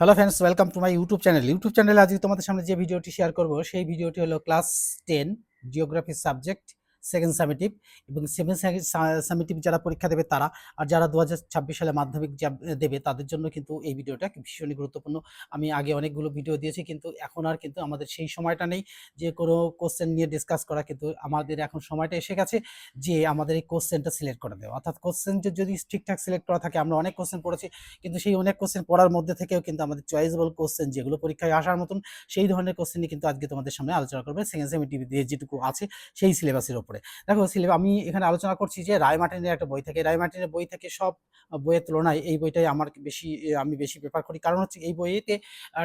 Hello friends welcome to my YouTube channel YouTube চ্যানেলে আজকে তোমাদের সামনে যে ভিডিওটি শেয়ার করব, সেই ভিডিওটি হলো class ten geography subject second summative এবং সেভেন সামিটিভ যারা পরীক্ষা দেবে তারা, আর যারা দু হাজার ছাব্বিশ সালে মাধ্যমিক দেবে তাদের জন্য কিন্তু এই ভিডিওটা ভীষণই গুরুত্বপূর্ণ। আমি আগে অনেকগুলো ভিডিও দিয়েছি কিন্তু এখন আর কিন্তু আমাদের সেই সময়টা নেই যে কোনো কোশ্চেন নিয়ে ডিসকাস করা কিন্তু আমাদের এখন সময়টা এসে গেছে যে আমাদের এই কোশ্চেনটা সিলেক্ট করে দেওয়া। অর্থাৎ কোশ্চেন যদি ঠিকঠাক সিলেক্ট করা থাকে, আমরা অনেক কোশ্চেন পড়েছি কিন্তু সেই অনেক কোশ্চেন পড়ার মধ্যে থেকেও কিন্তু আমাদের চয়েসেবল কোশ্চেন যেগুলো পরীক্ষায় আসার মতন, সেই ধরনের কোশ্চেনই কিন্তু আজকে তোমাদের সামনে আলোচনা করবে। সেকেন্ড সেমিটিভ দিয়ে যেটুকু আছে, সেই সিলেবাসের উপরে দেখো সিলেবাস, আমি এখানে আলোচনা করছি যে রায় মার্টিনের একটা বই থাকে। রায় মার্টিনের বই থেকে সব বইয়ের তুলনায় এই বইটাই আমার বেশি, আমি বেশি প্রেফার করি। কারণ হচ্ছে এই বইয়েতে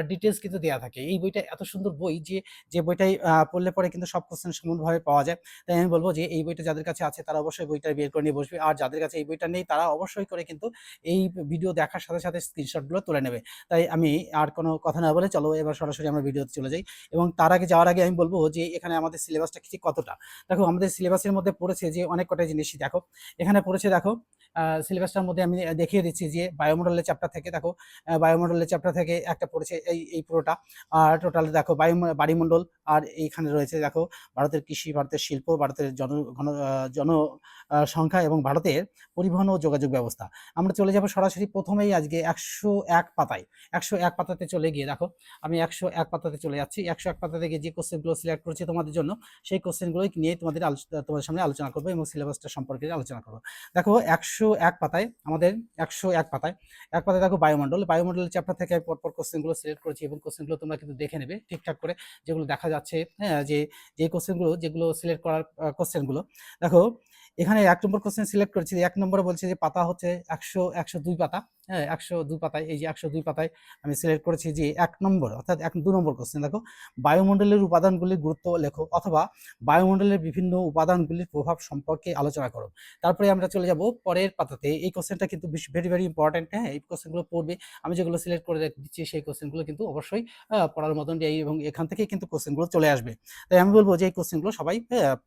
ডিটেলস কিন্তু দেওয়া থাকে। এই বইটা এত সুন্দর বই যে যে বইটাই পড়লে পরে কিন্তু সব কোশ্চেন সমানভাবে পাওয়া যায়। তাই আমি বলব যে, এই বইটা যাদের কাছে আছে তারা অবশ্যই বইটা বের করে নিয়ে বসবে। আর যাদের কাছে এই বইটা নেই তারা অবশ্যই করে কিন্তু এই ভিডিও দেখার সাথে সাথে স্ক্রিনশটগুলো তুলে নেবে। তাই আমি আর কোনো কথা না বলে চলো এবার সরাসরি আমরা ভিডিওতে চলে যাই। এবং তার আগে যাওয়ার আগে আমি বলব যে, এখানে আমাদের সিলেবাসটা ঠিক কতটা? দেখো আমাদের সিলেবাসের মধ্যে পড়েছে যে অনেক কটা জিনিসই দেখো। এখানে পড়েছে, দেখো সিলেবাসটার মধ্যে আমি দেখিয়ে দিচ্ছি যে বায়োমডেলের চ্যাপ্টার থেকে, দেখো বায়োমডেলের চ্যাপ্টার থেকে একটা পড়েছে এই এই পুরোটা। আর টোটাল দেখো বায়ু বাড়িমণ্ডল, আর এইখানে রয়েছে, দেখো, ভারতের কৃষি, ভারতের শিল্প, ভারতের জন, ঘন জন সংখ্যা এবং ভারতের পরিবহন ও যোগাযোগ ব্যবস্থা। আমরা চলে যাব সরাসরি প্রথমেই আজকে একশো এক পাতায়। একশো এক পাতাতে চলে গিয়ে দেখো, আমি একশো এক পাতাতে চলে যাচ্ছি। একশো এক পাতা থেকে যে কোশ্চেনগুলো সিলেক্ট করেছি তোমাদের জন্য, সেই কোশ্চেনগুলোই নিয়ে তোমাদের তোমাদের সামনে আলোচনা করব এবং সিলেবাসটা সম্পর্কে আলোচনা করব। দেখো, একশো এক পাতায় আমাদের একশো এক পাতায় এক পাতায় দেখো বায়ুমণ্ডল। বায়ুমণ্ডলের চ্যাপ্টার থেকে পরপর কোশ্চেনগুলো সিলেক্ট করেছি এবং কোশ্চেনগুলো তোমরা কিন্তু দেখে নেবে ঠিকঠাক করে, যেগুলো দেখা যাচ্ছে হ্যাঁ যে যে কোশ্চেনগুলো যেগুলো সিলেক্ট করার কোশ্চেনগুলো দেখো এখানে এক নম্বর কোশ্চেন সিলেক্ট করেছি, এক নম্বরে বলছে যে পাতা হচ্ছে একশো একশো দুই পাতা। হ্যাঁ একশো দুই পাতায়, এই যে একশো দুই পাতায় আমি সিলেক্ট করেছি যে এক নম্বর, অর্থাৎ এক, দু নম্বর কোশ্চেন দেখো। বায়ুমণ্ডলের উপাদানগুলির গুরুত্ব লেখো, অথবা বায়ুমণ্ডলের বিভিন্ন উপাদানগুলির প্রভাব সম্পর্কে আলোচনা করো। তারপরে আমরা চলে যাব পরের পাতাতে। এই কোশ্চেনটা কিন্তু ভেরি ভেরি ইম্পর্টেন্ট হ্যাঁ এই কোশ্চেনগুলো পড়বে। আমি যেগুলো সিলেক্ট করে দিচ্ছি, সেই কোশ্চেনগুলো কিন্তু অবশ্যই পড়ার মতন এই এবং এখান থেকেই কিন্তু কোশ্চেনগুলো চলে আসবে। তাই আমি বলব যে এই কোশ্চেনগুলো সবাই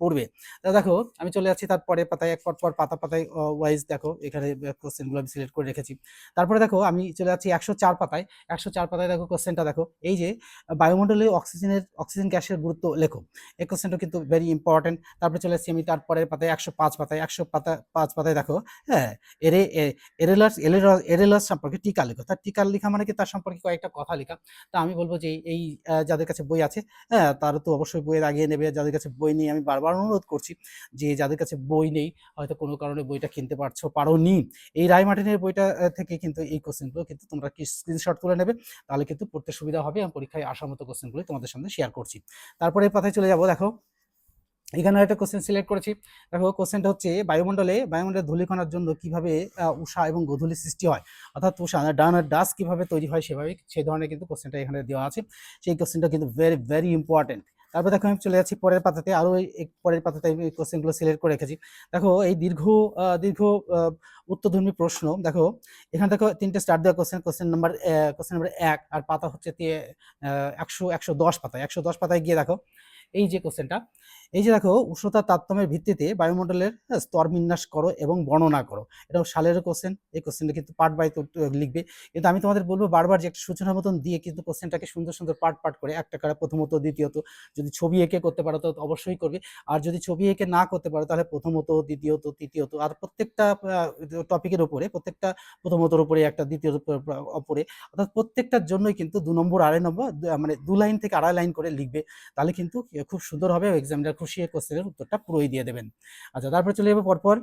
পড়বে। তা দেখো, আমি চলে যাচ্ছি তারপরে পাতায়, এক পর পর পাতা পাতায় ওয়াইজ দেখো, এখানে কোশ্চেনগুলো আমি সিলেক্ট করে রেখেছি। তারপরে দেখো আমি চলে যাচ্ছি একশো চার পাতায়। একশো চার পাতায় দেখো কোশ্চেনটা দেখো। এই যে বায়ুমণ্ডলে অক্সিজেনের অক্সিজেন গ্যাসের গুরুত্ব লেখো। এই কোশ্চেনটা কিন্তু ভেরি ইম্পর্টেন্ট তারপরে চলে যাচ্ছি আমি তারপরের পাতায় একশো পাঁচ পাতায়। একশো পাতা, পাঁচ পাতায় দেখো হ্যাঁ এরে এরেলাস এরেলাস সম্পর্কে টিকা লেখো। তার টিকা লেখা মানে কি? তার সম্পর্কে কয়েকটা কথা লেখা। তা আমি বলব যে এই যাদের কাছে বই আছে হ্যাঁ তারা তো অবশ্যই বইয়ের আগিয়ে নেবে। যাদের কাছে বই নেই, আমি বারবার অনুরোধ করছি যে যাদের কাছে বই নেই, হয়তো কোনো কারণে বইটা কিনতে পারছ পারো নি এই রায় মার্টিনের বইটা থেকে কিন্তু এই কোশ্চেনগুলো কিন্তু তোমরা কি স্ক্রিনশট তুলে নেবে, তাহলে কিন্তু পড়তে সুবিধা হবে এবং পরীক্ষায় আসার মতো কোশ্চেনগুলো তোমাদের সামনে শেয়ার করছি। তারপরে পাতায় চলে যাব, দেখো। এখানে একটা কোশ্চেন সিলেক্ট করেছি। দেখো কোশ্চেনটা হচ্ছে বায়ুমণ্ডলে বায়ুমণ্ডলের ধূলিকণার জন্য কীভাবে উষা এবং গোধূলি সৃষ্টি হয়? অর্থাৎ উষা ডান আর ডাস কীভাবে তৈরি হয় সেভাবে সেই ধরনের কিন্তু কোশ্চেনটা এখানে দেওয়া আছে। সেই কোশ্চেনটা কিন্তু ভেরি ভেরি ইম্পর্টেন্ট তারপর দেখো আমি চলে যাচ্ছি পরের পাতাতে আরও পরের পাতাতে আমি কোশ্চেনগুলো সিলেক্ট করে রেখেছি। দেখো এই দীর্ঘ দীর্ঘ উত্তরধর্মী প্রশ্ন, দেখো এখানে দেখো তিনটে স্টার্ট দেওয়া question question number question number এক, আর পাতা হচ্ছে একশো একশো দশ পাতায়, একশো দশ পাতায় গিয়ে দেখো এই যে কোশ্চেনটা এই যে দেখো উষ্ণতা তারতম্যের ভিত্তিতে বায়ুমণ্ডলের হ্যাঁ, স্তর বিন্যাস করো এবং বর্ণনা করো। এটা সালের কোশ্চেন এই কোশ্চেনটা কিন্তু পার্ট বাই লিখবে। কিন্তু আমি তোমাদের বলব বারবার যে একটা সূচনা মতন দিয়ে কিন্তু কোশ্চেনটাকে সুন্দর সুন্দর পার্ট পার্ট করে একটা করে প্রথমত দ্বিতীয়ত। যদি ছবি এঁকে করতে পারো তো অবশ্যই করবে। আর যদি ছবি এঁকে না করতে পারো তাহলে প্রথমত দ্বিতীয়ত তৃতীয়ত। আর প্রত্যেকটা টপিকের উপরে প্রত্যেকটা প্রথমতর উপরে একটা দ্বিতীয় উপরে অর্থাৎ প্রত্যেকটার জন্যই কিন্তু দু নম্বর আড়াই নম্বর মানে দু লাইন থেকে আড়াই লাইন করে লিখবে। তাহলে কিন্তু খুব সুন্দর হবে এক্সামিনার খুশি কোশ্চেনের উত্তরটা পুরোই দিয়ে দেবেন। আচ্ছা তারপরে চলে যাব পরপর।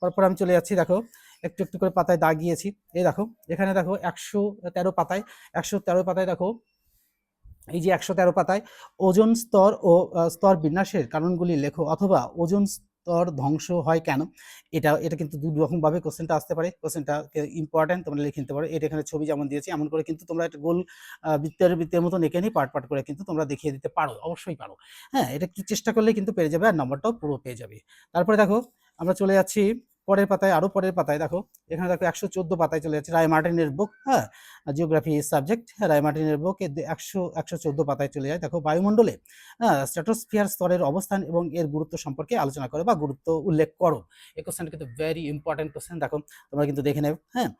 পরপর আমি চলে যাচ্ছি, দেখো, একটু একটু করে পাতায় দাগ দাগিয়েছি। এই দেখো, এখানে দেখো একশো তেরো পাতায়, একশো তেরো পাতায় দেখো, এই যে একশো তেরো পাতায় ওজন স্তর ও স্তর বিন্যাসের কারণগুলি লেখো অথবা ওজন স্তর ধ্বংস হয় কেন? এটা এটা কিন্তু দু রকমভাবে কোশ্চেনটা আসতে পারে। কোশ্চেনটা ইম্পর্টেন্ট তোমরা লিখে নিতে পারো। এটা এখানে ছবি যেমন দিয়েছি, এমন করে কিন্তু তোমরা একটা গোল বৃত্তের বৃত্তের মতন এঁকে নিয়ে পাট পাট করে কিন্তু তোমরা দেখিয়ে দিতে পারো, অবশ্যই পারো। হ্যাঁ এটা কি চেষ্টা করলে কিন্তু পেয়ে যাবে আর নম্বরটাও পুরো পেয়ে যাবে। তারপরে দেখো, আমরা চলে যাচ্ছি পরের পাতায়, আরও পরের পাতায়, দেখো, এখানে দেখো একশো চোদ্দ পাতায় চলে যাচ্ছে রায় মার্টিনের বুক হ্যাঁ জিওগ্রাফি সাবজেক্ট রায় মার্টিনের বুক একশো একশো চোদ্দ পাতায় চলে যায়। দেখো, বায়ুমণ্ডলে হ্যাঁ স্ট্র্যাটোস্ফিয়ার স্তরের অবস্থান এবং এর গুরুত্ব সম্পর্কে আলোচনা করো বা গুরুত্ব উল্লেখ করো। এই কোশ্চেনটা কিন্তু ভেরি ইম্পর্টেন্ট কোশ্চেন দেখো, তোমরা কিন্তু দেখে নেবে হ্যাঁ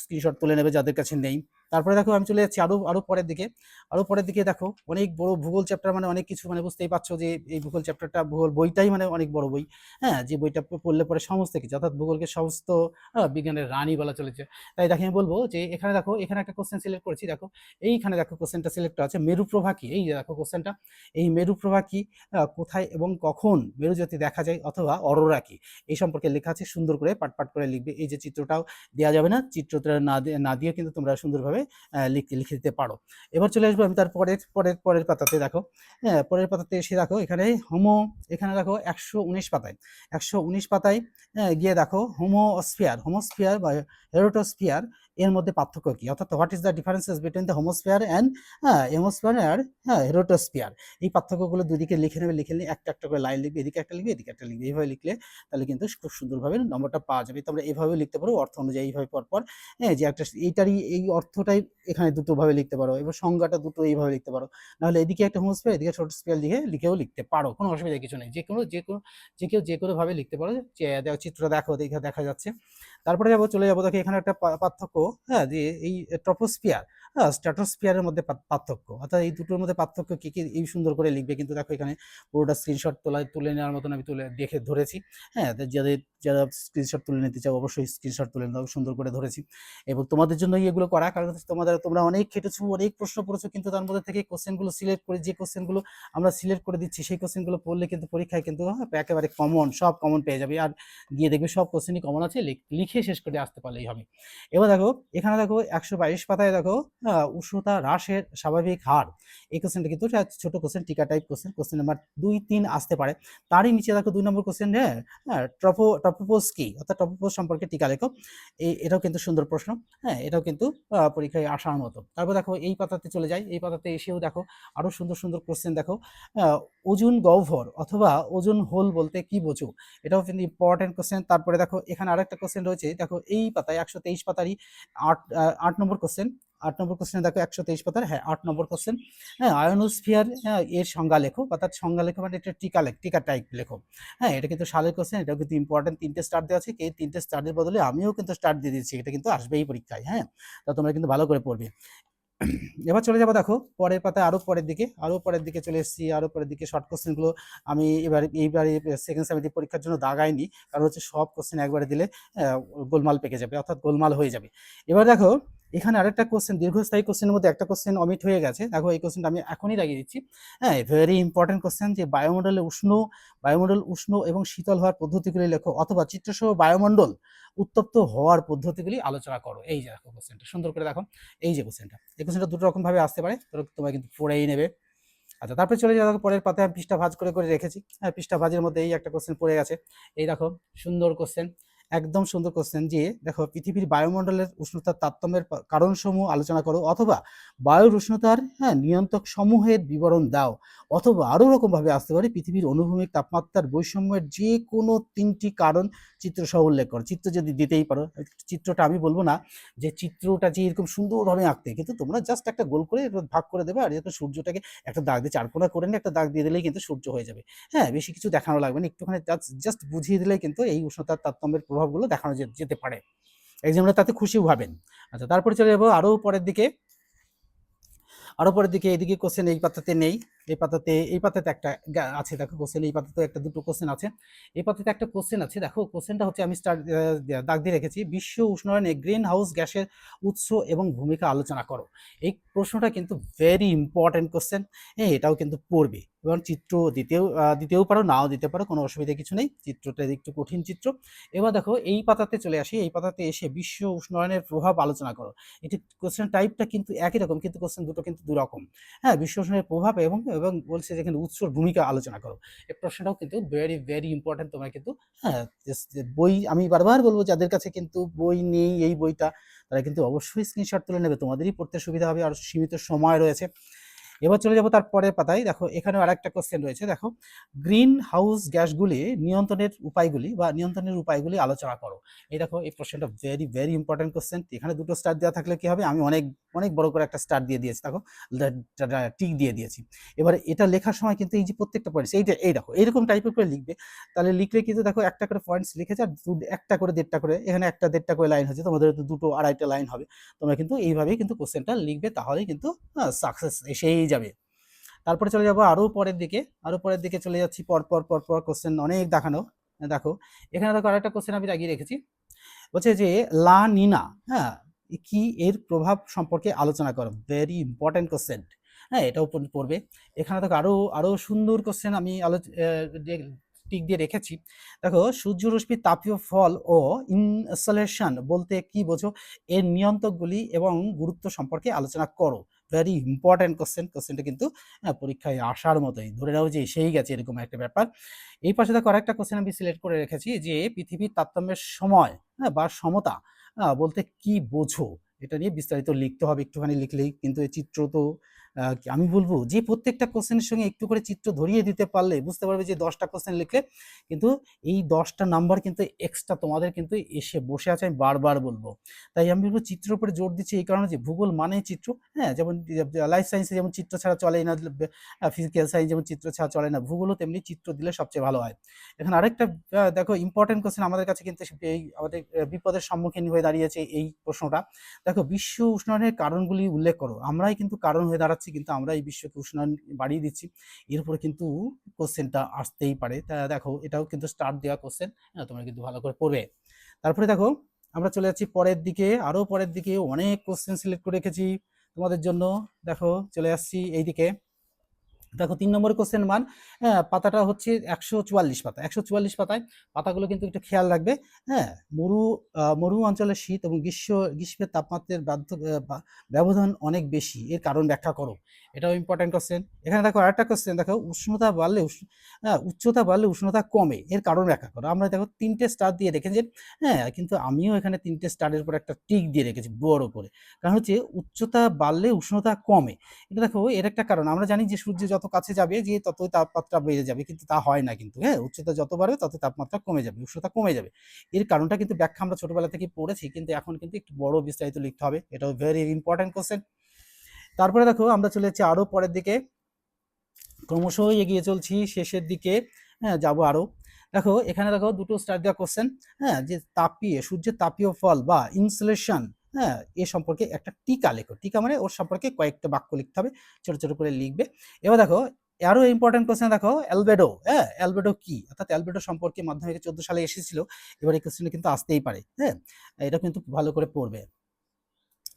স্ক্রিনশট তুলে নেবে যাদের কাছে নেই। তারপরে দেখো আমি চলে যাচ্ছি আরও আরও পরের দিকে। আরও পরের দিকে দেখো অনেক বড় ভূগোল চ্যাপ্টার মানে অনেক কিছু মানে বুঝতেই পারছ যে এই ভূগোল চ্যাপ্টারটা ভূগোল বইটাই মানে অনেক বড় বই। হ্যাঁ যে বইটা পড়লে পরে সমস্ত কিছু অর্থাৎ ভূগোলকে সমস্ত বিজ্ঞানের রানী বলা চলেছে। তাই দেখে আমি বলব যে এখানে দেখো, এখানে একটা কোশ্চেন সিলেক্ট করেছি, দেখো। এইখানে দেখো কোশ্চেনটা সিলেক্ট আছে, মেরুপ্রভা কি? এই দেখো কোশ্চেনটা এই মেরুপ্রভা কি? কোথায় এবং কখন মেরুজ্যোতি দেখা যায় অথবা অরোরা কি? এই সম্পর্কে লেখা আছে, সুন্দর করে পাট পাট করে লিখবে। এই যে চিত্রটাও দেওয়া যাবে না, চিত্রটা না না দিয়ে কিন্তু তোমরা সুন্দরভাবে লিখে লিখে দিতে পারো। এবার চলে আসব আমি তার পরের পরের পরের পাতাতে দেখো। হ্যাঁ পরের পাতাতে এসে দেখো এখানে হোমো এখানে দেখো একশো উনিশ পাতায়। একশো উনিশ পাতায় হ্যাঁ, গিয়ে দেখো হোমোস্ফিয়ার হোমোস্ফিয়ার বা হেরোটোস্ফিয়ার এর মধ্যে পার্থক্য কি? অর্থাৎ what is the differences between the homosphere and হ্যাঁ আর হ্যাঁ হেরোটোস্ফিয়ার এই পার্থক্যগুলো দুদিকে লিখে নেবে, লিখে নিয়ে একটা একটা করে লাইন লিখবে, এদিকে একটা লিখবে, এদিকে একটা লিখবে। এইভাবে লিখলে তাহলে কিন্তু খুব সুন্দরভাবে নম্বরটা পাওয়া যাবে। তোমরা এইভাবে লিখতে পারো অর্থ অনুযায়ী এইভাবে পরপর হ্যাঁ যে একটা, এইটারই এই অর্থটাই এখানে দুটো ভাবে লিখতে পারো, এবার সংজ্ঞাটা দুটো এইভাবে লিখতে পারো। নাহলে এদিকে একটা হোমোস্ফিয়ার এদিকে ছোট স্পেল লিখে, লিখেও লিখতে পারো, কোনো অসুবিধা কিছু নেই। যে কোনো যে কোনো, যে কেউ যে কোনো ভাবে লিখতে পারো চিত্রটা দেখো এখানে দেখা যাচ্ছে। তারপরে যাব, চলে যাব, দেখো এখানে একটা পার্থক্য হ্যাঁ যে এই ট্রপোস্ফিয়ার হ্যাঁ স্ট্র্যাটোস্ফিয়ারের মধ্যে পার্থক্য। অর্থাৎ এই দুটোর মধ্যে পার্থক্য কি কি এই সুন্দর করে লিখবে কিন্তু দেখো এখানে পুরোটা স্ক্রিনশট তোলা তুলে নেওয়ার মতন আমি তুলে দেখে ধরেছি। হ্যাঁ যাদের যারা স্ক্রিনশট তুলে নিতে চাও অবশ্যই স্ক্রিনশট তুলে নাও সুন্দর করে ধরেছি। এবং তোমাদের জন্যই এগুলো করা কারণ তোমাদের তোমরা অনেক খেটেছো অনেক প্রশ্ন পড়েছো কিন্তু তার মধ্যে থেকে কোশ্চেনগুলো সিলেক্ট করে যে কোশ্চেনগুলো আমরা সিলেক্ট করে দিচ্ছি সেই কোশ্চেনগুলো পড়লে কিন্তু পরীক্ষায় কিন্তু হ্যাঁ, একেবারে কমন সব কমন পেয়ে যাবে। আর গিয়ে দেখবে সব কোশ্চেনই কমন আছে লিখে শেষ করে আসতে পারলেই হবে। এবার দেখো এখানে দেখো একশো বাইশ পাতায় দেখো উষ্ণতা হ্রাসের স্বাভাবিক হার। এই কোশ্চেনটা কিন্তু ছোট কোশ্চেন টিকা টাইপ কোশ্চেন কোশ্চেন নাম্বার দুই, তিন আসতে পারে। তারই নিচে দেখো দুই নম্বর কোশ্চেন হ্যাঁ ট্রপো টপোপোজ কি? অর্থাৎ টপোপোজ সম্পর্কে টিকা লেখো। এই এটাও কিন্তু সুন্দর প্রশ্ন। হ্যাঁ এটাও কিন্তু পরীক্ষায় আসার মতো। তারপর দেখো এই পাতাতে চলে যাই। এই পাতাতে এসেও দেখো আরও সুন্দর সুন্দর কোশ্চেন দেখো। ওজন গহ্বর অথবা ওজন হোল বলতে কি বোঝো? এটাও কিন্তু ইম্পর্টেন্ট কোশ্চেন তারপরে দেখো এখানে আরেকটা কোশ্চেন রয়েছে। দেখো এই পাতায় একশো তেইশ পাতারই আট আট নম্বর কোশ্চেন আট নম্বর কোশ্চেনে দেখো একশো তেইশ পাতার হ্যাঁ আট নম্বর কোশ্চেন হ্যাঁ আয়নোস্ফিয়ার হ্যাঁ এর সংজ্ঞা লেখো, অর্থাৎ সংজ্ঞা লেখো মানে এটা টিকা লেখ, টিকা টাইপ লেখো। হ্যাঁ এটা কিন্তু সালের কোশ্চেন এটাও কিন্তু ইম্পর্টেন্ট তিনটে স্টার দেওয়া আছে, এই তিনটে স্টারের বদলে আমিও কিন্তু স্টার দিয়ে দিচ্ছি, এটা কিন্তু আসবেই পরীক্ষায় হ্যাঁ তা তোমরা কিন্তু ভালো করে পড়বে। এবার চলে যাব দেখো, পরের পাতায় আরও পরের দিকে আরও পরের দিকে চলে এসেছি আরও পরের দিকে শর্ট কোশ্চেনগুলো আমি এবার, এইবারে সেকেন্ড সেমিস্টার পরীক্ষার জন্য দাগাইনি, কারণ হচ্ছে সব কোশ্চেন একবারে দিলে গোলমাল পেকে যাবে, অর্থাৎ গোলমাল হয়ে যাবে। এবার দেখো এখানে আরেকটা কোশ্চেন দীর্ঘস্থায়ী কোশ্চেনের মধ্যে একটা কোশ্চেন অমিট হয়ে গেছে। দেখো, এই কোশ্চেনটা আমি এখনই লাগিয়ে দিচ্ছি। হ্যাঁ ভেরি ইম্পর্টেন্ট কোশ্চেন যে বায়ুমণ্ডলে উষ্ণ, বায়ুমণ্ডল উষ্ণ এবং শীতল হওয়ার পদ্ধতিগুলি লেখো অথবা চিত্রসহ বায়ুমণ্ডল উত্তপ্ত হওয়ার পদ্ধতিগুলি আলোচনা করো। এই যে দেখো কোশ্চেনটা সুন্দর করে দেখো। এই যে কোশ্চেনটা এই কোশ্চেনটা দুটো রকমভাবে আসতে পারে তোমরা কিন্তু পড়েই নেবে। আচ্ছা তারপরে চলে যাও, দেখো, পরের পাতে আমি পৃষ্ঠা ভাঁজ করে করে রেখেছি। হ্যাঁ পৃষ্ঠা ভাঁজের মধ্যে এই একটা কোশ্চেন পড়ে গেছে। এই দেখো, সুন্দর কোশ্চেন একদম সুন্দর কোশ্চেন যে, দেখো পৃথিবীর বায়ুমণ্ডলের উষ্ণতার তারতম্যের কারণসমূহ আলোচনা করো অথবা বায়ুর উষ্ণতার হ্যাঁ নিয়ন্ত্রক সমূহের বিবরণ দাও অথবা আরও রকম ভাবে আসতে পারে। পৃথিবীর অনুভূমিক তাপমাত্রার বৈষম্যের যে কোনো তিনটি কারণ চিত্র সহ উল্লেখ করো। চিত্র যদি দিতেই পারো চিত্রটা আমি বলব না যে চিত্রটা যে এরকম সুন্দরভাবে আঁকতে, কিন্তু তোমরা জাস্ট একটা গোল করে ভাগ করে দেবে আর এরকম সূর্যটাকে একটা দাগ দিয়ে চারকোনা করে নিয়ে একটা দাগ দিয়ে দিলেই কিন্তু সূর্য হয়ে যাবে। হ্যাঁ বেশি কিছু দেখানো লাগবে না। একটুখানি জাস্ট বুঝিয়ে দিলেই কিন্তু এই উষ্ণতার তারতম্যের প্রভাবগুলো দেখানো যেতে পারে। এক্সামটা তাতে খুশি হবেন আচ্ছা তারপরে চলে যাব আরও পরের দিকে। আরও পরের দিকে এদিকে কোশ্চেন এই পাতাতে নেই। এই পাতাতে এই পাতাতে একটা আছে, দেখো কোশ্চেন এই পাতাতে একটা দুটো কোশ্চেন আছে। এই পাতাতে একটা কোশ্চেন আছে, দেখো কোশ্চেনটা হচ্ছে আমি স্টার দাগ দিয়ে রেখেছি। বিশ্ব উষ্ণায়নে গ্রিন হাউস গ্যাসের উৎস এবং ভূমিকা আলোচনা করো। এই প্রশ্নটা কিন্তু ভেরি ইম্পর্টেন্ট কোশ্চেন হ্যাঁ এটাও কিন্তু পড়বে। এবং চিত্র দিতেও দিতেও পারো, নাও দিতে পারো, কোনো অসুবিধা কিছু নেই। চিত্রটা একটু কঠিন চিত্র। এবার দেখো, এই পাতাতে চলে আসি। এই পাতাতে এসে বিশ্ব উষ্ণায়নের প্রভাব আলোচনা করো। এটি কোশ্চেন টাইপটা কিন্তু একই রকম, কিন্তু কোশ্চেন দুটো কিন্তু দু রকম হ্যাঁ বিশ্ব উষ্ণায়নের প্রভাব এবং এবং বলছে যেখানে উৎসর ভূমিকা আলোচনা করো। এই প্রশ্নটাও কিন্তু ভেরি ভেরি ইম্পর্টেন্ট তোমার কিন্তু হ্যাঁ বই আমি বারবার বলব, যাদের কাছে কিন্তু বই নেই এই বইটা, তারা কিন্তু অবশ্যই স্ক্রিনশট তুলে নেবে, তোমাদেরই পড়তে সুবিধা হবে, আর সীমিত সময় রয়েছে। এবার চলে যাব তার পরের পাতায়। দেখো এখানে আরেকটা কোশ্চেন রয়েছে। দেখো গ্রিন হাউস গ্যাসগুলি নিয়ন্ত্রণের উপায়গুলি বা নিয়ন্ত্রণের উপায়গুলি আলোচনা করো। এই দেখো, এই প্রশ্নটা ভেরি ভেরি ইম্পর্টেন্ট কোশ্চেন এখানে দুটো স্টার দেওয়া থাকলে কি হবে? আমি অনেক অনেক বড় করে একটা স্টার দিয়ে দিয়েছি। দেখো টিক দিয়ে দিয়েছি। এবার এটা লেখার সময় কিন্তু এই যে প্রত্যেকটা পয়েন্টস এইটা এই দেখো এইরকম টাইপের করে লিখবে। তাহলে লিখলে কিন্তু দেখো, একটা করে পয়েন্টস লিখেছে আর একটা করে, দেড়টা করে, এখানে একটা, দেড়টা করে লাইন হচ্ছে। তোমাদের দুটো, আড়াইটা লাইন হবে। তোমরা কিন্তু এইভাবেই কিন্তু কোশ্চেনটা লিখবে, তাহলেই কিন্তু সাকসেস এসেই যাবে। তারপরে চলে যাব আরও পরের দিকে। আরও পরের দিকে চলে যাচ্ছি পর পর পর পর কোশ্চেন অনেক দেখানো। দেখো, এখানে দেখো আরেকটা কোশ্চেন আমি দাগিয়ে রেখেছি। বলছে যে, লা নিনা হ্যাঁ কি এর প্রভাব সম্পর্কে আলোচনা করো? ভেরি ইম্পর্টেন্ট কোশ্চেন হ্যাঁ এটাও পড়- পড়বে। এখানে দেখো আরও আরও সুন্দর কোশ্চেন আমি আলো টিক দিয়ে রেখেছি। দেখো সূর্যরশ্মি তাপীয় ফল ও ইনসলেশন বলতে কি বোঝো? এর নিয়ন্ত্রকগুলি এবং গুরুত্ব সম্পর্কে আলোচনা করো। ভেরি ইম্পর্ট্যান্ট কোশ্চেন কোশ্চেনটা কিন্তু হ্যাঁ, পরীক্ষায় আসার মতোই। ধরে নাও যে এসেই গেছে এরকম একটা ব্যাপার। এই পাশে দেখো আরেকটা কোশ্চেন আমি সিলেক্ট করে রেখেছি যে পৃথিবীর তারতম্যের সময় হ্যাঁ বা সমতা বলতে কি বোঝো? এটা নিয়ে বিস্তারিত লিখতে হবে একটুখানি লিখলেই কিন্তু এই চিত্র তো আমি বলব? যে প্রত্যেকটা কোশ্চেনের সঙ্গে একটু করে চিত্র ধরিয়ে দিতে পারলে বুঝতে পারবে যে দশটা কোশ্চেন লিখলে কিন্তু এই দশটা নাম্বার কিন্তু এক্সট্রা তোমাদের কিন্তু এসে বসে আছে, আমি বারবার বলব। তাই আমি বলব চিত্রের উপরে জোর দিচ্ছি এই কারণে যে ভূগোল মানে চিত্র হ্যাঁ? যেমন লাইফ সায়েন্সে যেমন চিত্র ছাড়া চলে না ফিজিক্যাল সায়েন্স যেমন চিত্র ছাড়া চলে না, ভূগোলও তেমনি চিত্র দিলে সবচেয়ে ভালো হয়। এখানে আরেকটা দেখো ইম্পর্টেন্ট কোশ্চেন আমাদের কাছে কিন্তু এই আমাদের বিপদের সম্মুখীন হয়ে দাঁড়িয়েছে এই প্রশ্নটা। দেখো বিশ্ব উষ্ণায়নের কারণগুলি উল্লেখ করো। আমরাই কিন্তু কারণ হয়ে দাঁড়াচ্ছি। কিন্তু আমরা এই বিশ্বকে উষ্ণায়ন বাড়িয়ে দিচ্ছি। এর উপরে কিন্তু কোশ্চেনটা আসতেই পারে। তা দেখো, এটাও কিন্তু স্টার্ট দেওয়া কোশ্চেন হ্যাঁ তোমরা কিন্তু ভালো করে পড়বে। তারপরে দেখো, আমরা চলে যাচ্ছি পরের দিকে। আরও পরের দিকে অনেক কোশ্চেন সিলেক্ট করে রেখেছি তোমাদের জন্য। দেখো, চলে আসছি এইদিকে। দেখো, তিন নম্বর কোশ্চেন মান হ্যাঁ পাতাটা হচ্ছে একশো চুয়াল্লিশ পাতা। একশো চুয়াল্লিশ পাতায় পাতাগুলো কিন্তু একটু খেয়াল রাখবে হ্যাঁ মরু মরু অঞ্চলের শীত এবং গ্রীষ্ম, গ্রীষ্মের তাপমাত্রার ব্যবধান অনেক বেশি। এর কারণ ব্যাখ্যা করো। এটাও ইম্পর্টেন্ট কোশ্চেন এখানে দেখো আরেকটা কোশ্চেন দেখো উষ্ণতা বাড়লে হ্যাঁ, উচ্চতা বাড়লে উষ্ণতা কমে এর কারণ ব্যাখ্যা করো। আমরা দেখো তিনটে স্টার দিয়ে রেখেছি হ্যাঁ কিন্তু আমিও এখানে তিনটে স্টারের উপর একটা টিক দিয়ে রেখেছি বড় করে। কারণ হচ্ছে উচ্চতা বাড়লে উষ্ণতা কমে। এটা দেখো এর একটা কারণ। আমরা জানি যে সূর্য যত কাছে যাবে যে ততই তাপমাত্রা বেড়ে যাবে কিন্তু তা হয় না কিন্তু হ্যাঁ উচ্চতা যত বাড়বে তত তাপমাত্রা কমে যাবে উষ্ণতা কমে যাবে। এর কারণটা কিন্তু ব্যাখ্যা আমরা ছোটবেলা থেকে পড়েছি কিন্তু এখন কিন্তু একটু বড় বিস্তারিত লিখতে হবে। এটাও ভেরি ইম্পর্টেন্ট কোশ্চেন তারপরে দেখো আমরা চলে যাচ্ছি আরও পরের দিকে। ক্রমশ এগিয়ে চলছি শেষের দিকে। হ্যাঁ যাব আরও দেখো, এখানে দেখো দুটো স্টার দেওয়া কোশ্চেন হ্যাঁ যে তাপীয় সূর্যের তাপীয় ফল বা ইনসুলেশন হ্যাঁ এ সম্পর্কে একটা টিকা লেখো। টিকা মানে ওর সম্পর্কে কয়েকটা বাক্য লিখতে হবে, ছোট ছোট করে লিখবে। এবার দেখো, আরও ইম্পর্টেন্ট কোশ্চেন দেখো অ্যালবেডো হ্যাঁ অ্যালবেডো কি? অর্থাৎ অ্যালবেডো সম্পর্কে মাধ্যমিকে চোদ্দ সালে এসেছিল। এবার এই কোশ্চেনটা কিন্তু আসতেই পারে হ্যাঁ এটা কিন্তু ভালো করে পড়বে।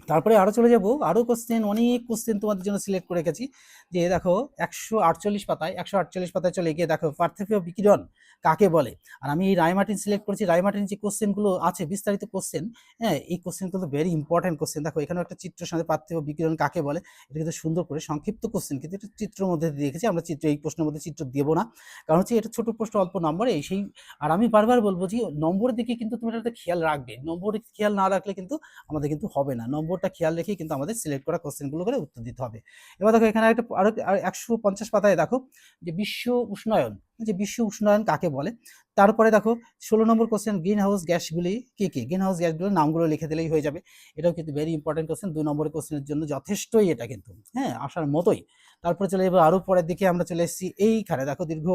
তারপরে আরও চলে যাব। আরও কোশ্চেন অনেক কোশ্চেন তোমাদের জন্য সিলেক্ট করে রেখেছি। যে দেখো, একশো আটচল্লিশ পাতায়, একশো আটচল্লিশ পাতায় চলে গিয়ে দেখো, পার্থক্য বিকিরণ কাকে বলে? আর আমি এই রায়মার্টিন সিলেক্ট করেছি। রায়মার্টিন যে কোশ্চেনগুলো আছে, বিস্তারিত কোশ্চেন হ্যাঁ এই কোশ্চেন কিন্তু ভেরি ইম্পর্টেন্ট কোশ্চেন দেখো এখানে একটা চিত্রের সাথে পার্থক্য, বিকিরণ কাকে বলে, এটা কিন্তু সুন্দর করে সংক্ষিপ্ত কোশ্চেন কিন্তু এটা চিত্রের মধ্যে দিয়ে রেখেছি আমরা চিত্র, এই প্রশ্নের মধ্যে চিত্র দেবো না। কারণ হচ্ছে এটা ছোট প্রশ্ন, অল্প নম্বরে এই সেই, আর আমি বারবার বলব যে, নম্বরের দিকে কিন্তু তুমি একটা খেয়াল রাখবে। নম্বরে খেয়াল না রাখলে কিন্তু আমাদের কিন্তু হবে না। নম্বরটা খেয়াল রেখে কিন্তু আমাদের সিলেক্ট করা কোশ্চেনগুলো করে উত্তর দিতে হবে। এবার দেখো, এখানে একটা আরও একশো পঞ্চাশ পাতায় দেখো, যে বিশ্ব উষ্ণায়ন যে বিশ্ব উষ্ণায়ন কাকে বলে? তারপরে দেখো, ষোলো নম্বর কোশ্চেন গ্রিন হাউস গ্যাসগুলি কী কী? গ্রিন হাউস গ্যাসগুলোর নামগুলো লিখে দিলেই হয়ে যাবে। এটাও কিন্তু ভেরি ইম্পর্টেন্ট কোশ্চেন দুই নম্বর কোশ্চেনের জন্য যথেষ্টই এটা কিন্তু হ্যাঁ আসার মতোই। তারপরে চলে যাব আরও পরের দিকে, আমরা চলে এসেছি এইখানে। দেখো, দীর্ঘ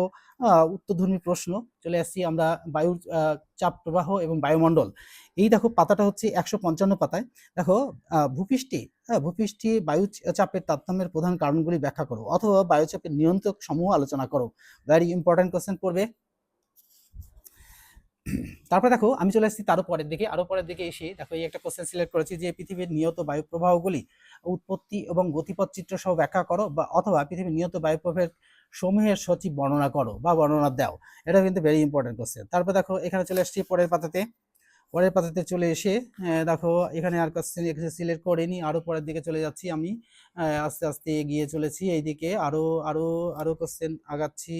উত্তরধর্মী প্রশ্ন। চলে আসছি আমরা বায়ুর চাপ প্রবাহ এবং বায়ুমণ্ডল। এই দেখো, পাতাটা হচ্ছে একশো পঞ্চান্ন পাতায়। দেখো ভূপৃষ্ঠে হ্যাঁ ভূপৃষ্ঠে বায়ু চাপের তারতম্যের প্রধান কারণগুলি ব্যাখ্যা করো। অথবা বায়ুচাপের নিয়ন্ত্রক সমূহ আলোচনা করো। ভেরি ইম্পর্টেন্ট কোশ্চেন পড়বে। তারপরে দেখো, আমি চলে আসছি তারও পরের দিকে। আরও পরের দিকে এসে দেখো, এই একটা কোশ্চেন সিলেক্ট করেছি যে পৃথিবীর নিয়ত বায়ু প্রবাহগুলি উৎপত্তি এবং গতিপথ চিত্র সহ ব্যাখ্যা করো বা অথবা পৃথিবীর নিয়ত বায়ু প্রবাহের সমূহের সচিব বর্ণনা করো বা বর্ণনা দাও। এটা কিন্তু ভেরি ইম্পর্টেন্ট কোশ্চেন তারপর দেখো, এখানে চলে আসছি পরের পাতাতে। পরের পাতাতে চলে এসে দেখো, এখানে আর কোশ্চেন সিলেক্ট করিনি। আরও পরের দিকে চলে যাচ্ছি আমি। আস্তে আস্তে এগিয়ে চলেছি এইদিকে। আরও আরও আরও কোশ্চেন আগাচ্ছি।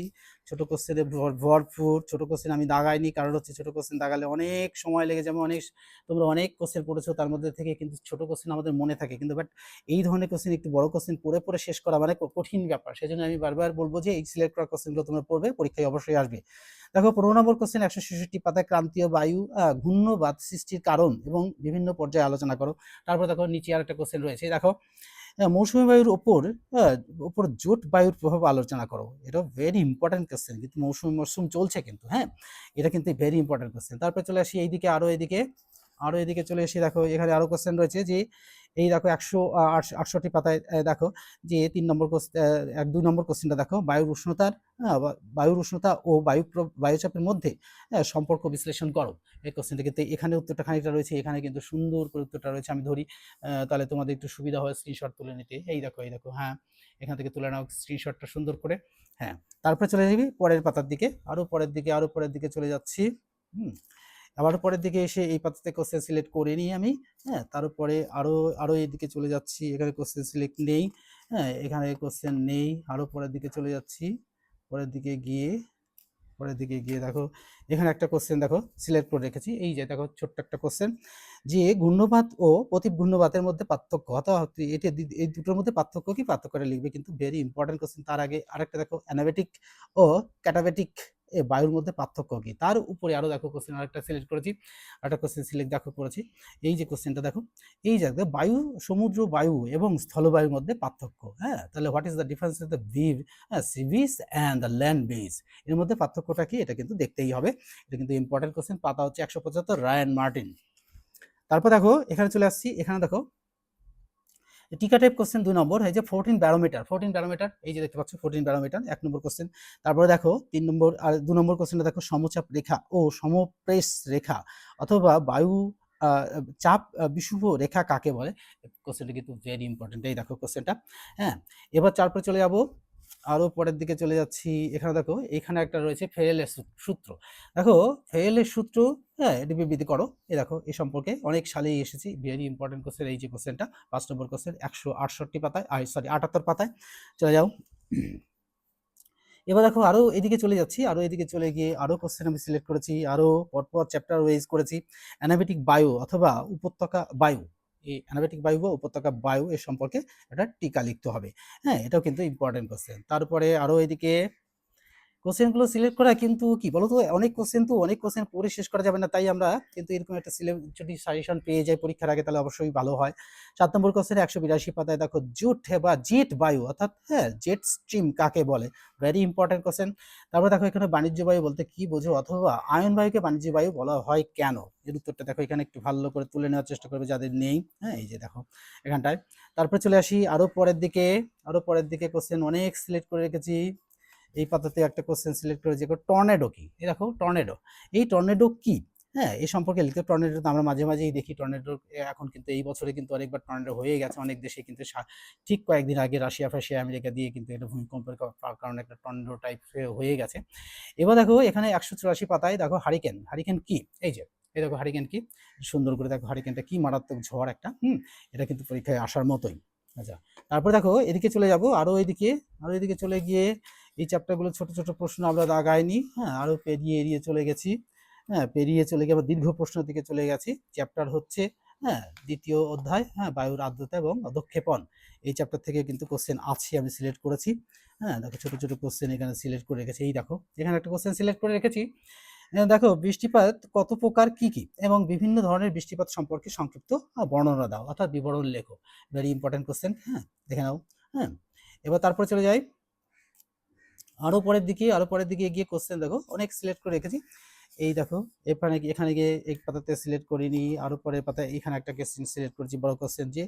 ছোট কোশ্চেনে ভরপুর। ছোট কোশ্চেন আমি দাগাইনি, কারণ হচ্ছে ছোট কোশ্চেন দাগালে অনেক সময় লেগে যাবে, অনেক তোমরা অনেক কোশ্চেন পড়েছো, তার মধ্যে থেকে কিন্তু ছোট কোশ্চেন আমাদের মনে থাকে। কিন্তু বাট এই ধরনের কোশ্চেন একটু বড় কোশ্চেন পড়ে পড়ে শেষ করা মানে কঠিন ব্যাপার। সেই জন্য আমি বারবার বলব যে এই সিলেক্ট করা কোশ্চেনগুলো তোমরা পড়বে, পরীক্ষায় অবশ্যই আসবে। দেখো, পনেরো নম্বর কোশ্চেন একশো ছেষট্টি পাতায় ক্রান্তীয় বায়ু ঘূর্ণবাদ সৃষ্টির কারণ এবং বিভিন্ন পর্যায়ে আলোচনা করো। তারপর দেখো নিচে আর একটা কোশ্চেন রয়েছে। দেখো মৌসুমী বায়ুর ওপর আহ, ওপর জোট বায়ুর প্রভাব আলোচনা করো। এটা ভেরি ইম্পর্টেন্ট কোয়েশ্চেন কিন্তু মৌসুমী মরশুম চলছে কিন্তু হ্যাঁ? এটা কিন্তু ভেরি ইম্পর্টেন্ট কোয়েশ্চেন তারপরে চলে আসি এইদিকে আরও এইদিকে। আরও এদিকে চলে এসে দেখো এখানে আরও কোশ্চেন রয়েছে যে এই দেখো একশো আটষট্টি পাতায় দেখো যে তিন নম্বর এক দুই নম্বর কোশ্চেনটা দেখো বায়ুর উষ্ণতার আহ, বায়ুর উষ্ণতা ও বায়ু বায়ুচাপের মধ্যে সম্পর্ক বিশ্লেষণ করো। এই কোশ্চেনটা কিন্তু এখানে উত্তরটা খানিকটা রয়েছে এখানে কিন্তু সুন্দর করে উত্তরটা রয়েছে আমি ধরি তাহলে তোমাদের একটু সুবিধা হয় স্ক্রিনশট তুলে নিতে। এই দেখো এই দেখো হ্যাঁ এখান থেকে তুলে নাও স্ক্রিনশটটা সুন্দর করে হ্যাঁ তারপরে চলে যাবি পরের পাতার দিকে আরও পরের দিকে আরও পরের দিকে চলে যাচ্ছি হুম আবার পরের দিকে এসে এই পাতাতে কোশ্চেন সিলেক্ট করে নিই আমি হ্যাঁ তারপরে আরও আরও এইদিকে চলে যাচ্ছি, এখানে কোশ্চেন সিলেক্ট নেই হ্যাঁ এখানে কোশ্চেন নেই, আরও পরের দিকে চলে যাচ্ছি, পরের দিকে গিয়ে, পরের দিকে গিয়ে দেখো, এখানে একটা কোশ্চেন দেখো সিলেক্ট করে রেখেছি, এই যে দেখো, ছোট্ট একটা কোশ্চেন যে ঘূর্ণবাত ও প্রতীপ ঘূর্ণবাতের মধ্যে পার্থক্য অথবা এটা এই দুটোর মধ্যে পার্থক্য কি? পার্থক্যটা লিখবে, কিন্তু ভেরি ইম্পর্টেন্ট কোশ্চেন তার আগে আরেকটা দেখো অ্যানাবেটিক ও ক্যাটাবেটিক বায়ুর মধ্যে পার্থক্য কি? তার উপরে আরও দেখো কোশ্চেন আরেকটা সিলেক্ট করেছি। আরেকটা কোশ্চেন সিলেক্ট দেখো করেছি। এই যে কোশ্চেনটা দেখো, এই যে বায়ু, সমুদ্র বায়ু এবং স্থলবায়ুর মধ্যে পার্থক্য হ্যাঁ? তাহলে what is the difference the Viv sea beach and the land base এর মধ্যে পার্থক্যটা কি? এটা কিন্তু দেখতেই হবে। এটা কিন্তু ইম্পর্টেন্ট কোশ্চেন পাতা হচ্ছে একশো পঁচাত্তর রায়ান মার্টিন তারপর দেখো, এখানে চলে আসছি। এখানে দেখো টিকা টাইপ কোশ্চেন দুই নম্বর এই যে ফোরটিন ব্যারোমিটার ফোরটিন ব্যারোমিটার এই যে দেখতে পাচ্ছ ফোরটিন ব্যারোমিটার এক নম্বর কোশ্চেন তারপরে দেখো তিন নম্বর আর দু নম্বর কোশ্চেনটা দেখো সমচাপ রেখা ও সমপ্রেস রেখা অথবা বায়ু চাপ বিশুভ রেখা কাকে বলে? কোশ্চেনটা কিন্তু ভেরি ইম্পর্টেন্ট এই দেখো কোশ্চেনটা হ্যাঁ এবার তারপরে চলে যাব আরও পরের দিকে চলে যাচ্ছি। এখানে দেখো, এখানে একটা রয়েছে ফেরেলের সূত্র। দেখো, ফেরেলের সূত্র হ্যাঁ এটি বিবৃতি করো। এই দেখো এই সম্পর্কে অনেক সালেই এসেছি। ভেরি ইম্পর্টেন্ট কোশ্চেন এই যে কোশ্চেনটা পাঁচ নম্বর কোশ্চেন একশো আটষট্টি পাতায় সরি আটাত্তর পাতায়। চলে যাও। এবার দেখো আরও এদিকে চলে যাচ্ছি আরও এদিকে চলে গিয়ে আরও কোশ্চেন আমি সিলেক্ট করেছি আরও পরপর চ্যাপ্টার ওয়েজ করেছি। অ্যানাবেটিক বায়ু অথবা উপত্যকা বায়ু এই অ্যানাবেটিক বায়ু বা উপত্যকা বায়ু এর সম্পর্কে একটা টিকা লিখতে হবে। হ্যাঁ এটাও কিন্তু ইম্পর্টেন্ট কোশ্চেন তারপরে আরও এদিকে কোশ্চেনগুলো সিলেক্ট করা কিন্তু কি বলতো? অনেক কোশ্চেন তো, অনেক কোশ্চেন পড়ে শেষ করা যাবে না, তাই আমরা কিন্তু এরকম একটা সিলেক্ট যদি সাজেশন পেয়ে যাই পরীক্ষার আগে, তাহলে অবশ্যই ভালো হয়। সাত নম্বর কোশ্চেন একশো বিরাশি পাতায় দেখো, জুট বা জেট বায়ু, অর্থাৎ হ্যাঁ জেট স্ট্রিম কাকে বলে? ভেরি ইম্পর্টেন্ট কোশ্চেন তারপর দেখো এখানে বাণিজ্য বায়ু বলতে কি বোঝো? অথবা আয়ন বায়ুকে বাণিজ্য বায়ু বলা হয় কেন? এর উত্তরটা দেখো এখানে একটু ভালো করে তুলে নেওয়ার চেষ্টা করবে যাদের নেই। হ্যাঁ এই যে দেখো, এখানটায়। তারপরে চলে আসি আরও পরের দিকে আরও পরের দিকে কোশ্চেন অনেক সিলেক্ট করে রেখেছি। এই পাতাতে একটা কোশ্চেন সিলেক্ট করে যে টর্নেডো কি? এই দেখো টর্নেডো এই টর্নেডো কি? হ্যাঁ এই সম্পর্কে লিখতে টর্নেডো তো আমরা মাঝে মাঝেই দেখি। টর্নেডো এখন কিন্তু এই বছরে কিন্তু অনেকবার টর্নেডো হয়ে গেছে। অনেক দেশে কিন্তু ঠিক কয়েকদিন আগে রাশিয়া ফাশিয়া আমেরিকা দিয়ে কিন্তু এটা ভূমিকম্পের কারণে একটা টর্নেডো টাইপ হয়ে গেছে। এবার দেখো, এখানে একশো চুরাশি পাতায় দেখো হারিকেন হারিকেন কি? এই যে, এই দেখো হারিকেন কি? সুন্দর করে দেখো হারিকেনটা কি মারাত্মক ঝড় একটা, হুম? এটা কিন্তু পরীক্ষায় আসার মতোই। আচ্ছা তারপর দেখো, এদিকে চলে যাব। আরও এদিকে আরও এদিকে চলে গিয়ে এই চ্যাপ্টারগুলো ছোট ছোট প্রশ্ন আমরা দাগাইনি হ্যাঁ আরও পেরিয়ে এড়িয়ে চলে গেছি হ্যাঁ পেরিয়ে চলে গিয়ে আবার দীর্ঘ প্রশ্নের দিকে চলে গেছি। চ্যাপ্টার হচ্ছে হ্যাঁ দ্বিতীয় অধ্যায় হ্যাঁ বায়ুর আর্দ্রতা এবং অধক্ষেপণ। এই চ্যাপ্টার থেকে কিন্তু কোশ্চেন আছে, আমি সিলেক্ট করেছি। হ্যাঁ দেখো ছোটো ছোটো কোশ্চেন এখানে সিলেক্ট করে রেখেছি, এই দেখো, এখানে একটা কোশ্চেন সিলেক্ট করে রেখেছি। দেখো, বৃষ্টিপাত কত প্রকার, কি কি? এবং বিভিন্ন ধরনের বৃষ্টিপাত সম্পর্কে সংক্ষিপ্ত বর্ণনা দাও, অর্থাৎ বিবরণ লেখো। ভেরি ইম্পর্টেন্ট কোশ্চেন হ্যাঁ দেখে নাও হ্যাঁ। এবার তারপরে চলে যাই। আরও পরের দিকে, আরও পরের দিকে গিয়ে কোশ্চেন দেখো। অনেক সিলেক্ট করে রেখেছি। এই দেখো, এখানে এখানে গিয়ে এক পাতাতে সিলেক্ট করিনি আরও পরের পাতায় এখানে একটা কোশ্চেন সিলেক্ট করেছি, বড় কোশ্চেন যে,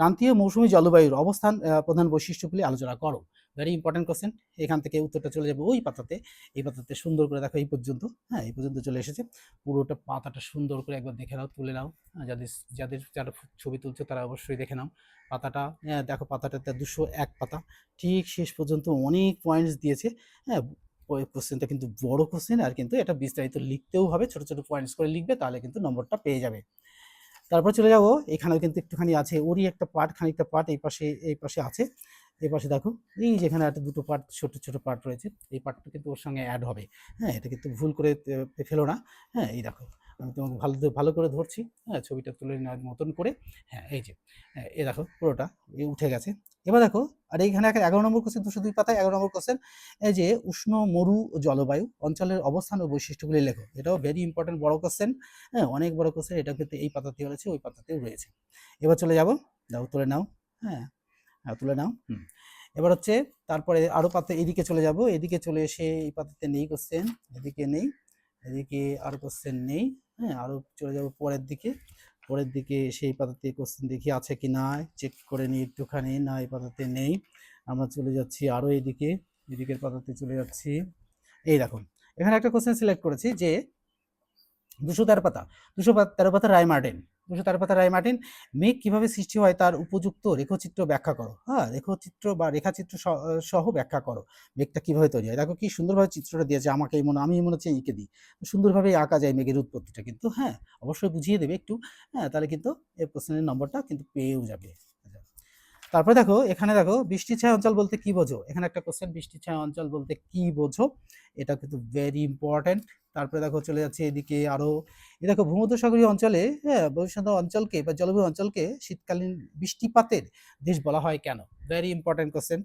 ক্রান্তীয় মৌসুমী জলবায়ুর অবস্থান প্রধান বৈশিষ্ট্যগুলি আলোচনা করো। ভেরি ইম্পর্টেন্ট কোশ্চেন এখান থেকে উত্তরটা চলে যাবে ওই পাতাতে। এই পাতাতে সুন্দর করে দেখো এই পর্যন্ত। হ্যাঁ এই পর্যন্ত চলে এসেছে। পুরোটা পাতাটা সুন্দর করে একবার দেখে নাও তুলে নাও। যাদের যাদের যারা ছবি তুলছো তারা অবশ্যই দেখে নাও। পাতাটা হ্যাঁ, দেখো পাতাটাতে দুশো এক পাতা। ঠিক শেষ পর্যন্ত অনেক পয়েন্টস দিয়েছে। হ্যাঁ কোশ্চেনটা কিন্তু বড় কোশ্চেন আর কিন্তু এটা বিস্তারিত লিখতেও হবে। ছোট ছোট পয়েন্টস করে লিখবে তাহলে কিন্তু নম্বরটা পেয়ে যাবে। তারপর চলে যাব। এখানেও কিন্তু একটুখানি আছে। ওরই একটা পার্ট খানিকটা পার্ট এই পাশে এই পাশে আছে। এই পাশে দেখো এই যেখানে একটা দুটো পার্ট ছোট ছোট পার্ট রয়েছে। এই পার্টটা কিন্তু ওর সঙ্গে অ্যাড হবে। হ্যাঁ এটা কিন্তু ভুল করে ফেলো না। হ্যাঁ এই দেখো আমি তোমাকে ভালো ভালো করে ধরছি। হ্যাঁ ছবিটা তুলে নেওয়ার মতন করে। হ্যাঁ এই যে হ্যাঁ, এই দেখো পুরোটা উঠে গেছে। এবার দেখো আর এইখানে এগারো নম্বর কোশ্চেন দুশো দুই পাতায় এগারো নম্বর কোশ্চেন এই যে উষ্ণ মরু জলবায়ু অঞ্চলের অবস্থান ও বৈশিষ্ট্যগুলি লেখো। এটাও ভেরি ইম্পর্টেন্ট বড় কোশ্চেন হ্যাঁ অনেক বড় কোশ্চেন এটা কিন্তু এই পাতাতে রয়েছে ওই পাতাতেও রয়েছে। এবার চলে যাব দাও তুলে নাও। হ্যাঁ। তুলে নাও। এবার হচ্ছে তারপরে আরও পাতা এদিকে চলে যাব। এদিকে চলে এসে এই পাতাতে নেই কোশ্চেন এদিকে নেই এদিকে আর কোশ্চেন নেই। হ্যাঁ আরও চলে যাব পরের দিকে। পরের দিকে সেই পাতাতে কোশ্চেন দেখি আছে কি না চেক করে নিই একটুখানি না এই পাতাতে নেই। আমরা চলে যাচ্ছি আরও এদিকে এদিকের পাতাতে চলে যাচ্ছি। এই দেখুন এখানে একটা কোশ্চেন সিলেক্ট করেছি যে দুশো তেরো পাতা দুশো তেরো পাতা রায় মার্টিন দুশো তেরো পাতা রায় মার্টিন, মেঘ কীভাবে সৃষ্টি হয় তার উপযুক্ত রেখচিত্র ব্যাখ্যা করো। হ্যাঁ রেখচিত্র বা রেখাচিত্র সহ ব্যাখ্যা করো, মেঘটা কীভাবে তৈরি হয়। দেখো কি সুন্দরভাবে চিত্রটা দিয়েছে আমাকে এই মনে, আমি মনে হচ্ছে এঁকে দিই। সুন্দরভাবে আঁকা যায় মেঘের উৎপত্তিটা কিন্তু হ্যাঁ অবশ্যই বুঝিয়ে দেবে একটু হ্যাঁ তাহলে কিন্তু এই প্রশ্নের নম্বরটা কিন্তু পেয়েও যাবে। তারপরে দেখো, এখানে দেখো, বৃষ্টি ছায়া অঞ্চল বলতে কি বোঝো? এখানে একটা কোশ্চেন বৃষ্টি ছায়া অঞ্চল বলতে কি বোঝো? এটা কিন্তু ভেরি ইম্পর্ট্যান্ট তারপরে দেখো, চলে যাচ্ছে এদিকে আরও, এই দেখো, ভূমধ্যসাগরীয় অঞ্চলে হ্যাঁ অঞ্চলকে বা জলবায়ু অঞ্চলকে শীতকালীন বৃষ্টিপাতের দেশ বলা হয় কেন? ভেরি ইম্পর্ট্যান্ট কোশ্চেন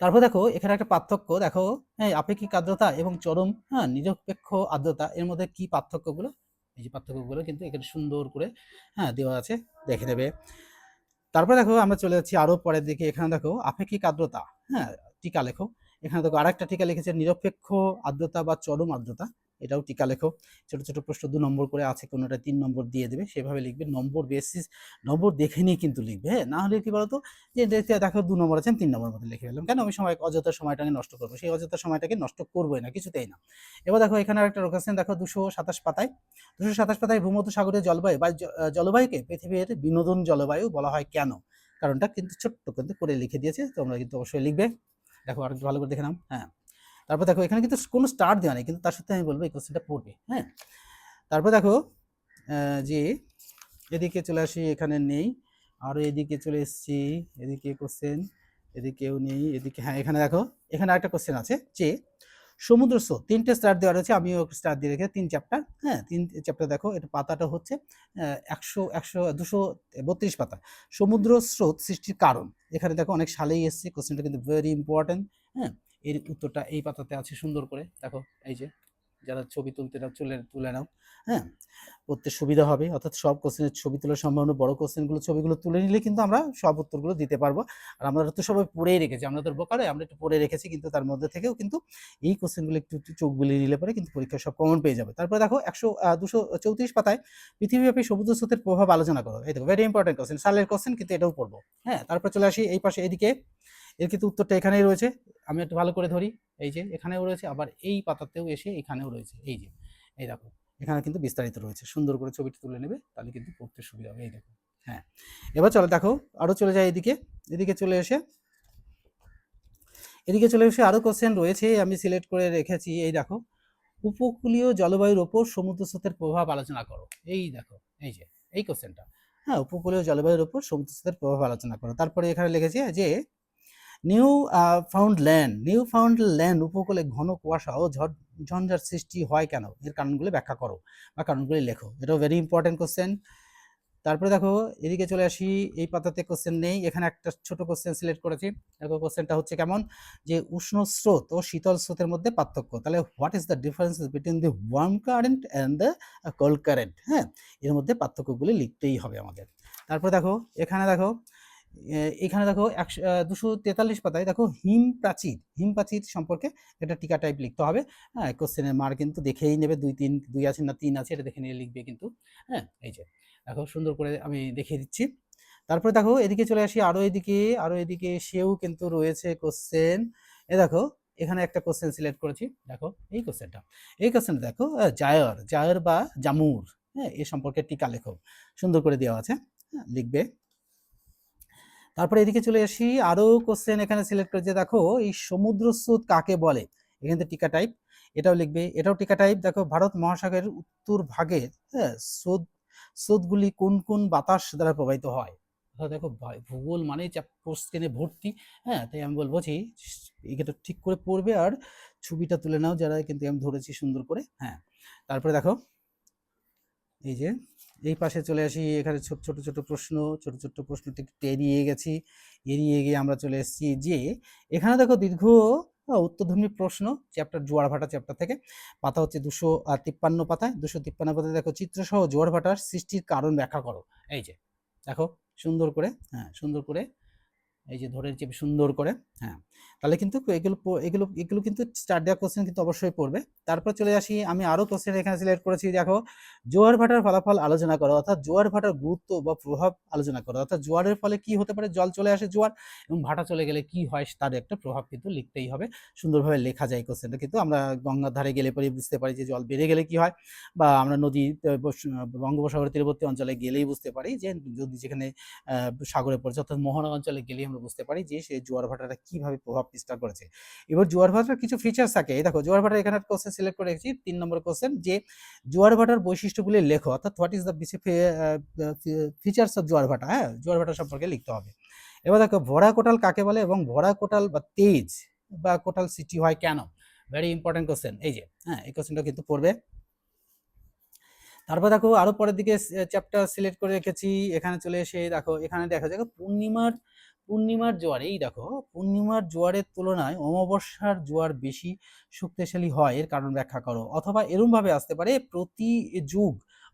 তারপর দেখো, এখানে একটা পার্থক্য, দেখো হ্যাঁ আপেক্ষিক আর্দ্রতা এবং চরম হ্যাঁ নিরপেক্ষ আর্দ্রতা, এর মধ্যে কি পার্থক্যগুলো? এই যে পার্থক্যগুলো কিন্তু এখানে সুন্দর করে হ্যাঁ দেওয়া আছে, দেখে নেবে। তারপর দেখো আমরা চলে যাচ্ছি আরও পরের দিকে। এখানে দেখো আপেক্ষিক আর্দ্রতা হ্যাঁ টিকা লেখো। এখানে দেখো আরেকটা টিকা লিখেছে নিরপেক্ষ আর্দ্রতা বা চরম আর্দ্রতা। এটাও টিকা লেখো। ছোট ছোট প্রশ্ন দু নম্বর করে আছে, কোনোটা তিন নম্বর দিয়ে দেবে, সেভাবে লিখবে। নম্বর বেসিস নম্বর দেখে নিয়ে কিন্তু লিখবে হ্যাঁ? না হলে কি বলতো? যে দেখো দু নম্বর আছেন তিন নম্বর মধ্যে লিখে ফেললাম। কেন? আমি সময় অযথা সময়টাকে নষ্ট করব। সেই অযথা সময়টাকে নষ্ট করবোই না, কিছুতেই না। এবার দেখো, এখানে একটা লোকেশন দেখো দুশো সাতাশ পাতায়। দুশো সাতাশ পাতায় ভূমধ্যসাগরীয় জলবায়ু বা জলবায়ুকে পৃথিবীর বিনোদন জলবায়ু বলা হয় কেন? কারণটা কিন্তু ছোট্ট কিন্তু করে লিখে দিয়েছে, তোমরা কিন্তু অবশ্যই লিখবে। দেখো আর ভালো করে দেখে নাও হ্যাঁ। তারপর দেখো, এখানে কিন্তু কোনো স্টার দেওয়া নেই, কিন্তু তার সাথে আমি বলব এই কোশ্চেনটা পড়বে হ্যাঁ? তারপর দেখো যে এদিকে চলে আসি, এখানে নেই আরও এদিকে চলে এসেছি, এদিকে কোশ্চেন এদিকেও নেই, এদিকে হ্যাঁ এখানে দেখো, এখানে একটা কোশ্চেন আছে, যে সমুদ্র স্রোত, তিনটে স্টার দেওয়া রয়েছে, আমিও স্টার দিয়ে রেখে, তিন চ্যাপ্টার হ্যাঁ তিন চ্যাপ্টার দেখো, এটা পাতাটা হচ্ছে একশো একশো, দুশো বত্রিশ পাতা। সমুদ্র স্রোত সৃষ্টির কারণ, এখানে দেখো অনেক সালেই এসছে কোশ্চেনটা কিন্তু ভেরি ইম্পর্টেন্ট হ্যাঁ? এর উত্তরটা এই পাতাতে আছে, সুন্দর করে। দেখো, এই যে, যারা ছবি তুলতে চলে, তুলে নাও হ্যাঁ? পড়তে সুবিধা হবে, অর্থাৎ সব কোশ্চেনের ছবি তোলার সম্ভাবনা, বড় কোশ্চেনগুলো ছবিগুলো তুলে নিলে কিন্তু আমরা সব উত্তরগুলো দিতে পারব। আর আমরা তো সবাই পড়েই রেখেছি, আমরা তো বোকারে আমরা একটু পড়ে রেখেছি, কিন্তু তার মধ্যে থেকেও কিন্তু এই কোশ্চেনগুলো একটু একটু চোখ বুলিয়ে নিলে পরে কিন্তু পরীক্ষা সব কমন পেয়ে যাবে। তারপরে দেখো, একশো দুশো চৌত্রিশ পাতায় পৃথিবীব্যাপী সবুজ স্রোতের প্রভাব আলোচনা করো। এই দেখো ভেরি ইম্পর্টেন্ট কোশ্চেন সালের কোশ্চেন কিন্তু এটাও পড়ব হ্যাঁ? তারপর চলে আসি এই পাশে, এদিকে এর কিন্তু উত্তরটা এখানেই রয়েছে। আমি একটু ভালো করে ধরি। এই যে এখানেও রয়েছে, আবার এই পাতাতেও এসে এখানেও রয়েছে। এই যে, এই দেখো, এখানে কিন্তু বিস্তারিত রয়েছে। সুন্দর করে ছবিটি তুলে নেবে, তাহলে কিন্তু পড়তে সুবিধা হবে। এই দেখো হ্যাঁ। এবার চলো দেখো আরও চলে যায় এদিকে। এদিকে চলে এসে, এদিকে চলে এসে আরও কোশ্চেন রয়েছে, আমি সিলেক্ট করে রেখেছি। এই দেখো, উপকূলীয় জলবায়ুর ওপর সমুদ্র স্রোতের প্রভাব আলোচনা করো। এই দেখো, এই যে, এই কোশ্চেনটা হ্যাঁ উপকূলীয় জলবায়ুর ওপর সমুদ্র স্রোতের প্রভাব আলোচনা করো। তারপরে এখানে লিখেছে যে Newfoundland Newfoundland উপকূলে ঘন কুয়াশা ও ঝঞ্ঝার সৃষ্টি হয় কেন? এর কারণগুলি ব্যাখ্যা করো বা কারণগুলি লেখো। এটাও ভেরি ইম্পর্টেন্ট কোশ্চেন তারপরে দেখো, এদিকে চলে আসি, এই পাতাতে কোশ্চেন নেই। এখানে একটা ছোট কোশ্চেন সিলেক্ট করেছি। দেখো কোশ্চেনটা হচ্ছে কেমন? যে উষ্ণ স্রোত ও শীতল স্রোতের মধ্যে পার্থক্য। তাহলে what is the difference between the warm current and the cold current হ্যাঁ এর মধ্যে পার্থক্যগুলি লিখতেই হবে আমাদের। তারপর দেখো, এখানে দেখো এখানে দেখো একশো দুশো তেতাল্লিশ পাতায় দেখো হিম প্রাচীর হিম প্রাচীর সম্পর্কে একটা টিকা টাইপ লিখতে হবে। হ্যাঁ কোশ্চেনের মার কিন্তু দেখেই নেবে, দুই তিন, দুই আছে না তিন আছে, এটা দেখে নিয়ে লিখবে কিন্তু। হ্যাঁ এই যে, দেখো সুন্দর করে আমি দেখিয়ে দিচ্ছি। তারপরে দেখো এদিকে চলে আসি আরও এদিকে আরও এদিকে সেও কিন্তু রয়েছে কোশ্চেন এ দেখো, এখানে একটা কোশ্চেন সিলেক্ট করেছি, দেখো এই কোশ্চেনটা এই কোশ্চেনটা দেখো জায়র জায়র বা জামুর হ্যাঁ এ সম্পর্কে টিকা লেখো সুন্দর করে দেওয়া আছে হ্যাঁ লিখবে। তারপরে এদিকে চলে আসি, আরও কোশ্চেন এখানে সিলেক্ট করেছে দেখো এই সমুদ্র স্রোত কাকে বলে? এখানে টিকা টাইপ এটাও লিখবে, এটাও টিকা টাইপ দেখো ভারত মহাসাগরের উত্তর ভাগের হ্যাঁ স্রোত, স্রোতগুলি কোন কোন বাতাস দ্বারা প্রবাহিত হয়? দেখো ভূগোল মানে কোশ্চেনে ভর্তি হ্যাঁ তাই আমি বলব যে এটা ঠিক করে পড়বে, আর ছবিটা তুলে নাও যারা কিন্তু আমি ধরেছি সুন্দর করে হ্যাঁ তারপরে দেখো, এই যে এই পাশে চলে আসি, এখানে ছোট ছোট ছোট প্রশ্ন, ছোট ছোট প্রশ্ন থেকে এড়িয়ে গেছি। এড়িয়ে গিয়ে আমরা চলে এসেছি যে, এখানে দেখো দীর্ঘ উত্তরধর্মী প্রশ্ন চ্যাপ্টার জোয়ার ভাটা চ্যাপ্টার থেকে। পাতা হচ্ছে দুশো তিপ্পান্ন পাতায়। দুশো তিপ্পান্ন পাতায় দেখো চিত্রসহ জোয়ার ভাটার সৃষ্টির কারণ ব্যাখ্যা করো। এই যে, দেখো সুন্দর করে হ্যাঁ সুন্দর করে এই যে ধরে চেপে সুন্দর করে হ্যাঁ। তাহলে কিন্তু এগুলো এগুলো এগুলো কিন্তু চার দেওয়া কোশ্চেন কিন্তু অবশ্যই পড়বে। তারপর চলে আসি, আমি আরও কোশ্চেন এখানে সিলেক্ট করেছি, দেখো। জোয়ার ভাটার ফলাফল আলোচনা করো, অর্থাৎ জোয়ার ভাটার গুরুত্ব বা প্রভাব আলোচনা করো। অর্থাৎ জোয়ারের ফলে কি হতে পারে? জল চলে আসে জোয়ার এবং ভাটা চলে গেলে কি হয়? তার একটা প্রভাব কিন্তু লিখতেই হবে। সুন্দরভাবে লেখা যায় কোশ্চেনটা কিন্তু আমরা গঙ্গার ধারে গেলে পরে বুঝতে পারি যে জল বেড়ে গেলে কি হয়? বা আমরা নদী বঙ্গোপসাগরের তীরবর্তী অঞ্চলে গেলেই বুঝতে পারি যে, যদি যেখানে সাগরে পড়েছে অর্থাৎ মোহনা অঞ্চলে গেলেই আমরা বুঝতে পারি যে সেই জোয়ার ভাটাটা কীভাবে প্রভাব বিস্তার করেছে। এবার জোয়ার ভাটার কিছু ফিচার্স থাকে। এই দেখো, জোয়ার ভাটার এখানে কোশ্চেন সিলেক্ট করে রেখেছি। তিন নম্বর কোশ্চেন যে জোয়ার ভাটার বৈশিষ্ট্যগুলি লেখো, অর্থাৎ what is the features of জোয়ার ভাটা হ্যাঁ? জোয়ার ভাটা সম্পর্কে লিখতে হবে। এবার দেখো, ভরা কোটাল কাকে বলে এবং ভরা কোটাল বা তেজ বা কোটাল সিটি হয় কেন? ভেরি ইম্পর্টেন্ট কোশ্চেন এই যে হ্যাঁ এই কোশ্চেনটা কিন্তু পড়বে। তারপর দেখো, আরও পরের দিকে চ্যাপ্টার সিলেক্ট করে রেখেছি। এখানে চলে এসে দেখো, এখানে দেখা দেখো, পূর্ণিমার পূর্ণিমার জোয়ার, এই দেখো, পূর্ণিমার জোয়ারের তুলনায় অমাবস্যার জোয়ার বেশি শক্তিশালী হয়, এর কারণ ব্যাখ্যা করো। অথবা এরম ভাবে আসতে পারে, প্রতি যুগ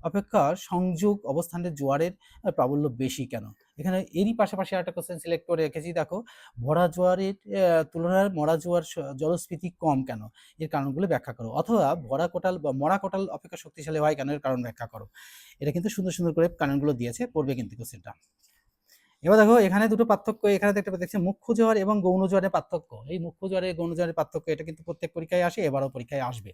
অপেক্ষা সংযোগ অবস্থানের জোয়ারের প্রাবল্য বেশি কেন? এখানে এরই পাশাপাশি একটা কোশ্চেন সিলেক্ট করে রেখেছি, দেখো, ভরা জোয়ারের তুলনায় মরা জোয়ার জলস্ফীতি কম কেন? এর কারণগুলো ব্যাখ্যা করো। অথবা ভরা কোটাল বা মরা কোটাল অপেক্ষা শক্তিশালী হয় কেন? এর কারণ ব্যাখ্যা করো। এটা কিন্তু সুন্দর সুন্দর করে কারণগুলো দিয়েছে, পড়বে কিন্তু কোশ্চেনটা এবার দেখো, এখানে দুটো পার্থক্য, এখানে দেখতে দেখছি মুখ্য জ্বর এবং গৌণ জোয়ারের পার্থক্য। এই মুখ্য জোয়ারের গৌণ জ্বরের পার্থক্য, এটা কিন্তু প্রত্যেক পরীক্ষায় আসে, এবারও পরীক্ষায় আসবে।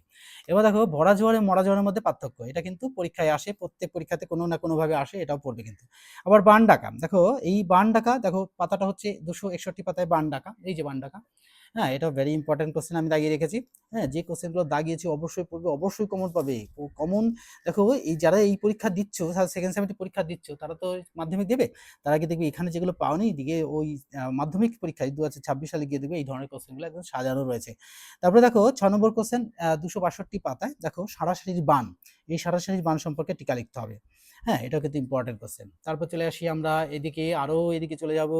এবার দেখো, ভরা এবং মরা জোয়ারের মধ্যে পার্থক্য, এটা কিন্তু পরীক্ষায় আসে, প্রত্যেক পরীক্ষাতে কোনো না কোনোভাবে আসে, এটাও পড়বে কিন্তু। আবার বান ডাকা, দেখো, এই বান ডাকা, দেখো, পাতাটা হচ্ছে দুশো একষট্টি পাতায় বান ডাকা, এই যে বান ডাকা হ্যাঁ এটা ভেরি ইম্পর্টেন্ট কোশ্চেন আমি দাগিয়ে রেখেছি। হ্যাঁ যে কোশ্চেনগুলো দাগিয়েছি অবশ্যই পড়বে, অবশ্যই কমন পাবে। কমন দেখো এই যারা এই পরীক্ষা দিচ্ছ সেকেন্ড সেমিস্টার পরীক্ষা দিচ্ছ, তারা তো মাধ্যমিক দেবে? তারা আগে দেখবে এখানে যেগুলো পাওনি দিকে ওই মাধ্যমিক পরীক্ষায় দু হাজার ছাব্বিশ সালে গিয়ে দেখবে এই ধরনের কোশ্চেনগুলো একদম সাজানো রয়েছে। তারপরে দেখো ছ নম্বর কোশ্চেন দুশো বাষট্টি পাতায় দেখো সারাসারির বান, এই সারাসারির বান সম্পর্কে টিকা লিখতে হবে। হ্যাঁ এটাও কিন্তু ইম্পর্টেন্ট কোশ্চেন তারপর চলে আসি আমরা এদিকে, আরও এদিকে চলে যাব।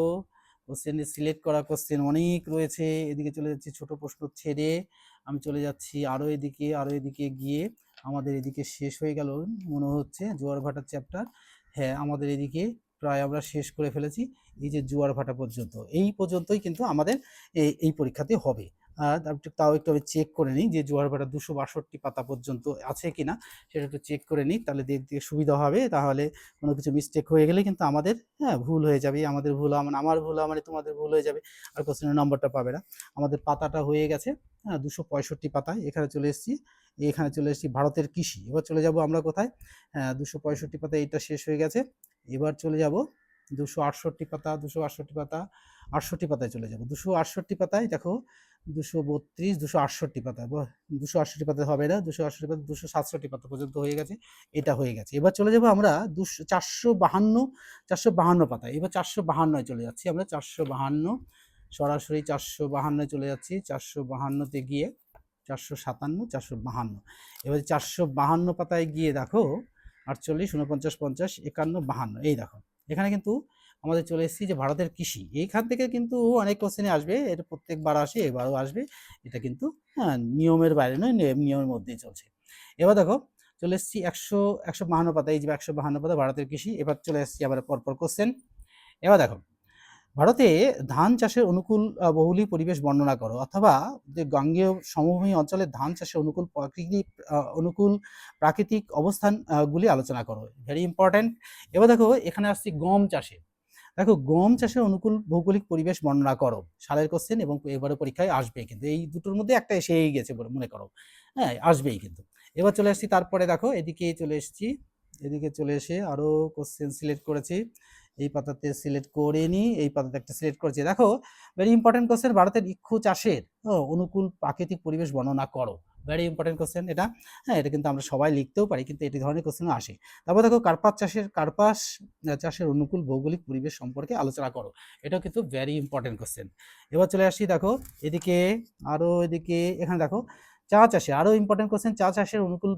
কোশ্চেন সিলেক্ট করা কোশ্চেন অনেক রয়েছে। এদিকে চলে যাচ্ছি ছোট প্রশ্ন ছেড়ে। আমি চলে যাচ্ছি আরও এদিকে আরও এদিকে গিয়ে। আমাদের এদিকে শেষ হয়ে গেল মনে হচ্ছে। জোয়ার ভাটার চ্যাপ্টার হ্যাঁ আমাদের এদিকে প্রায় আমরা শেষ করে ফেলেছি। এই যে জোয়ার ভাটা পর্যন্ত। এই পর্যন্তই কিন্তু আমাদের এই পরীক্ষাতে হবে। তাও একটু আমি চেক করে নিই যে জোয়ার ভাটা দুশো বাষট্টি পাতা পর্যন্ত আছে কি না সেটা একটু চেক করে নিই, তাহলে দেখতে সুবিধা হবে। তাহলে কোনো কিছু মিস্টেক হয়ে গেলে কিন্তু আমাদের হ্যাঁ ভুল হয়ে যাবে। আমাদের ভুল মানে আমার ভুল মানে তোমাদের ভুল হয়ে যাবে। আর কোশ্চেনের নম্বরটা পাবে না। আমাদের পাতাটা হয়ে গেছে হ্যাঁ দুশো পঁয়ষট্টি পাতায় এখানে চলে এসেছি। এখানে চলে এসেছি ভারতের কৃষি। এবার চলে যাব আমরা কোথায়? হ্যাঁ দুশো পঁয়ষট্টি পাতা এটা শেষ হয়ে গেছে। এবার চলে যাব দুশো আটষট্টি পাতা, দুশো আটষট্টি পাতা, আটষট্টি পাতায় চলে যাব। দুশো আটষট্টি পাতায় দেখো দুশো বত্রিশ, দুশো আটষট্টি পাতা। দুশো আটষট্টি পাতা হবে না, দুশো আটষট্টি পাতা, দুশো সাতষট্টি পাতা পর্যন্ত হয়ে গেছে, এটা হয়ে গেছে। এবার চলে যাব আমরা দুশো, চারশো বাহান্ন চারশো বাহান্ন পাতা। এবার চারশো বাহান্নয় চলে যাচ্ছি আমরা, চারশো বাহান্ন, সরাসরি চারশো বাহান্নয় চলে যাচ্ছি, চারশো বাহান্নতে গিয়ে চারশো সাতান্ন, চারশো বাহান্ন। এবার চারশো বাহান্ন পাতায় গিয়ে দেখো, আটচল্লিশ উনপঞ্চাশ পঞ্চাশ, একান্ন, বাহান্ন। এই দেখো, এখানে কিন্তু আমাদের চলে এসেছি যে ভারতের কৃষি। এইখান থেকে কিন্তু অনেক কোশ্চেনে আসবে এটা প্রত্যেকবার আসে, এবারও আসবে। এটা কিন্তু হ্যাঁ নিয়মের বাইরে নয় নিয়মের মধ্যেই চলছে। এবার দেখো, চলে এসেছি একশো একশো বাহান্ন পাতা, এই যে একশো বাহান্ন পাতা ভারতের কৃষি, এবার চলে এসেছি আবার পরপর কোশ্চেন এবার দেখো, ভারতে ধান চাষের অনুকূল বহুলী পরিবেশ বর্ণনা করো, অথবা যে গাঙ্গেয় সমভূমি অঞ্চলে ধান চাষের অনুকূল প্রাকৃতিক অনুকূল প্রাকৃতিক অবস্থানগুলি আলোচনা করো। ভেরি ইম্পর্ট্যান্ট এবার দেখো, এখানে আসছি গম চাষে। দেখো, গম চাষের অনুকূল ভৌগোলিক পরিবেশ বর্ণনা করো। সালের কোশ্চেন এবং এবারে পরীক্ষায় আসবে কিন্তু। এই দুটোর মধ্যে একটা এসেই গেছে বলে মনে করো। হ্যাঁ আসবেই কিন্তু। এবার চলে আসছি তারপরে দেখো, এদিকে চলে এসেছি। এদিকে চলে এসে আরও কোশ্চেন সিলেক্ট করেছি। এই পাতাতে সিলেক্ট করে নি, এই পাতাতে একটা সিলেক্ট করেছি। দেখো ভেরি ইম্পর্টেন্ট কোশ্চেন ভারতের ইক্ষু চাষের অনুকূল প্রাকৃতিক পরিবেশ বর্ণনা করো। ভেরি ইম্পর্টেন্ট কোশ্চেন এটা হ্যাঁ এটা কিন্তু আমরা সবাই লিখতেও পারি, কিন্তু এটি ধরনের কোশ্চেন আসে। তারপর দেখো, কার্পাস চাষের কার্পাস চাষের অনুকূল ভৌগোলিক পরিবেশ সম্পর্কে আলোচনা করো। এটাও কিন্তু ভেরি ইম্পর্টেন্ট কোশ্চেন এবার চলে আসি দেখো, এদিকে আরও এদিকে, এখানে দেখো, চা চাষে আরও ইম্পর্টেন্ট কোশ্চেন চা চাষের অনুকূল